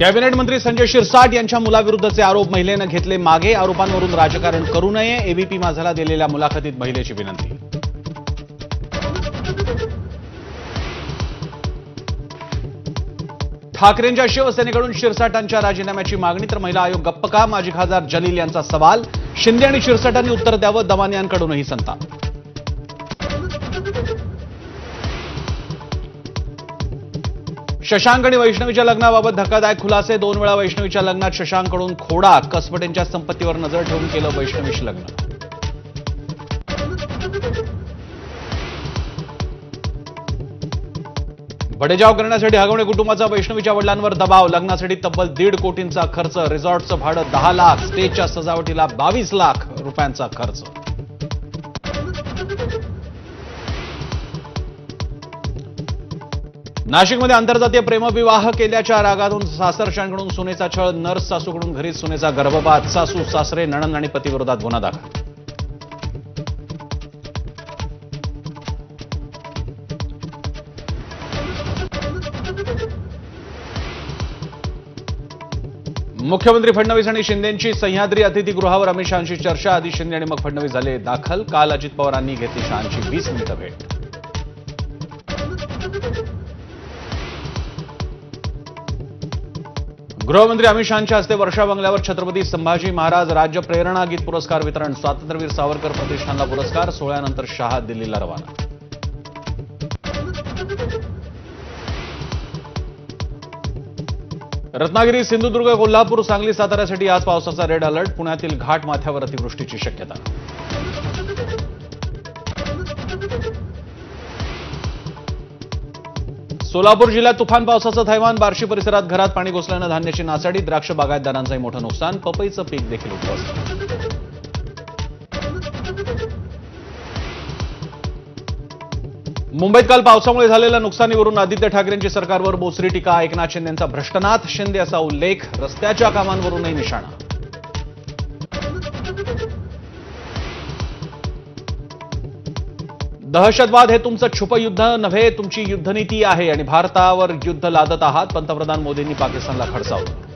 Cabinet मंत्री संजय शिरसाट यांच्या मुलाविरुद्धचे आरोप महिलेनं घेतले मागे. आरोपांवरून राजकारण करू नये. एबीपी माझाला दिलेल्या मुलाखतीत महिलेची विनंती. ठाकरेंच्या शिवसेनेकडून शिरसाटांच्या राजीनाम्याची मागणी तर महिला आयोग गप्प का? माजी खासदार जलील यांचा सवाल. शिंदे आणि शिरसाटांनी उत्तर द्यावं दवानियांकडूनही संताप. शशांक आणि वैष्णवीच्या लग्नाबाबत धक्कादायक खुलासे. दोन वेळा वैष्णवीच्या लग्नात शशांककडून खोडा कसपटेंच्या संपत्तीवर नजर ठेवून केलं वैष्णवीशी लग्न. बडेजाव करण्यासाठी हगवणे कुटुंबाचा वैष्णवीच्या वडिलांवर दबाव. लग्नासाठी तब्बल दीड कोटींचा खर्च. रिसॉर्टचं भाडं दहा लाख. स्टेजच्या सजावटीला बावीस लाख रुपयांचा खर्च. नाशिकमध्ये आंतरजातीय प्रेमविवाह केल्याच्या रागातून सासरशांकडून सुनेचा छळ नर्स सासूकडून घरीच सुनेचा गर्भपात सासू सासरे नणंद आणि पतीविरोधात गुन्हा दाखल. मुख्यमंत्री फडणवीस आणि शिंदेंची सह्याद्री अतिथीगृहावर अमित शहांशी चर्चा आधी शिंदे आणि मग फडणवीस झाले दाखल. काल अजित पवारांनी घेतली शहांची वीस मिनिटं भेट. गृहमंत्री अमित शहांच्या हस्ते वर्षा बंगल्यावर छत्रपती संभाजी महाराज राज्य प्रेरणा गीत पुरस्कार वितरण स्वातंत्र्यवीर सावरकर प्रतिष्ठानला पुरस्कार सोहळ्यानंतर शहा दिल्लीला रवाना. रत्नागिरी सिंधुदुर्ग कोल्हापूर सांगली साताऱ्यासाठी आज पावसाचा रेड अलर्ट पुण्यातील घाट माथ्यावर अतिवृष्टीची शक्यता. सोलापूर जिल्ह्यात तुफान पावसाचं थैमान बार्शी परिसरात घरात पाणी घुसल्यानं धान्याची नासाडी द्राक्ष बागायतदारांचंही मोठं नुकसान पपईचं पीक देखील उद्भवलं मुंबईत काल पावसामुळे झालेल्या नुकसानीवरून आदित्य ठाकरेंची सरकारवर बोचरी टीका एकनाथ शिंदेचा भ्रष्टनाथ शिंदे असा उल्लेख रस्त्याच्या कामांवरूनही निशाणा दहशतवाद हे तुमचं छुप युद्ध नव्हे तुमची युद्धनीती आहे आणि भारतावर युद्ध लादत आहात. पंतप्रधान मोदींनी पाकिस्तानला खडसावलं.